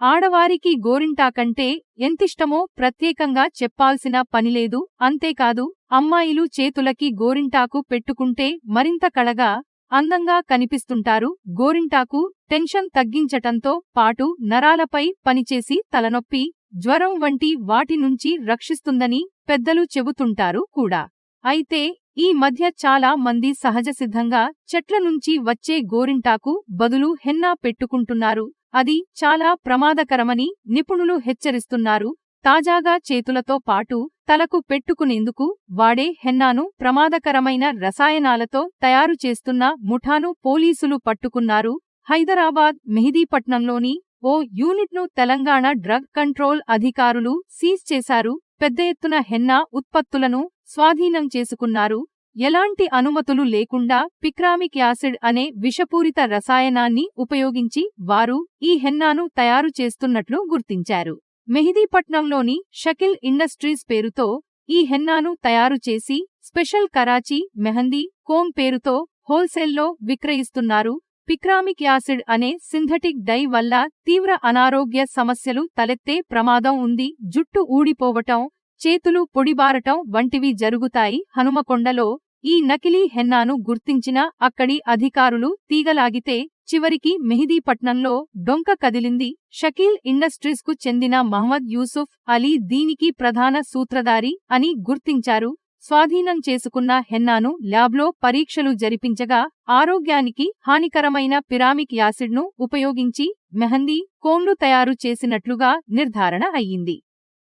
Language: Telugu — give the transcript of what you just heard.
ఆడవారికి గోరింటాకంటే ఎంతిష్టమో ప్రత్యేకంగా చెప్పాల్సిన పనిలేదు అంతేకాదు అమ్మాయిలు చేతులకి గోరింటాకు పెట్టుకుంటే మరింత కళగా అందంగా కనిపిస్తుంటారు. గోరింటాకు టెన్షన్ తగ్గించటంతో పాటు నరాలపై పనిచేసి తలనొప్పి జ్వరం వంటి వాటి నుంచి రక్షిస్తుందని పెద్దలు చెబుతుంటారు కూడా. అయితే ఈ మధ్య చాలా మంది సహజసిద్ధంగా చెట్ల నుంచి వచ్చే గోరింటాకు బదులు హెన్నా పెట్టుకుంటున్నారు. అది చాలా ప్రమాదకరమని నిపుణులు హెచ్చరిస్తున్నారు. తాజాగా చేతులతో పాటు తలకు పెట్టుకునేందుకు వాడే హెన్నాను ప్రమాదకరమైన రసాయనాలతో తయారు చేస్తున్న ముఠాను పోలీసులు పట్టుకున్నారు. హైదరాబాద్ మెహిదీపట్నంలోని ఓ యూనిట్ను తెలంగాణ డ్రగ్ కంట్రోల్ అధికారులు సీజ్ చేశారు. పెద్ద ఎత్తున హెన్నా ఉత్పత్తులను స్వాధీనం చేసుకున్నారు. ఎలాంటి అనుమతులు లేకుండా పిక్రామిక్ యాసిడ్ అనే విషపూరిత రసాయనాన్ని ఉపయోగించి వారు ఈ హెన్నాను తయారు చేస్తున్నట్లు గుర్తించారు. మెహిదీపట్నంలోని షకిల్ ఇండస్ట్రీస్ పేరుతో ఈ హెన్నాను తయారు చేసి స్పెషల్ కరాచీ మెహందీ కోమ్ పేరుతో హోల్సేల్లో విక్రయిస్తున్నారు. పిక్రామిక్ యాసిడ్ అనే సింథటిక్ డై వల్ల తీవ్ర అనారోగ్య సమస్యలు తలెత్తే ప్రమాదం ఉంది. జుట్టు ఊడిపోవటం చేతులు పొడిబారటం వంటివి జరుగుతాయి. హనుమకొండలో ఈ నకిలీ హెన్నాను గుర్తించిన అక్కడి అధికారులు తీగలాగితే చివరికి మెహిదీపట్నంలో డొంక కదిలింది. షకీల్ ఇండస్ట్రీస్కు చెందిన మహమ్మద్ యూసుఫ్ అలీ దీనికి ప్రధాన సూత్రధారి అని గుర్తించారు. స్వాధీనం చేసుకున్న హెన్నాను ల్యాబ్లో పరీక్షలు జరిపించగా ఆరోగ్యానికి హానికరమైన పిరామిక్ యాసిడ్ను ఉపయోగించి మెహందీ కోన్లు తయారు చేసినట్లుగా నిర్ధారణ అయ్యింది.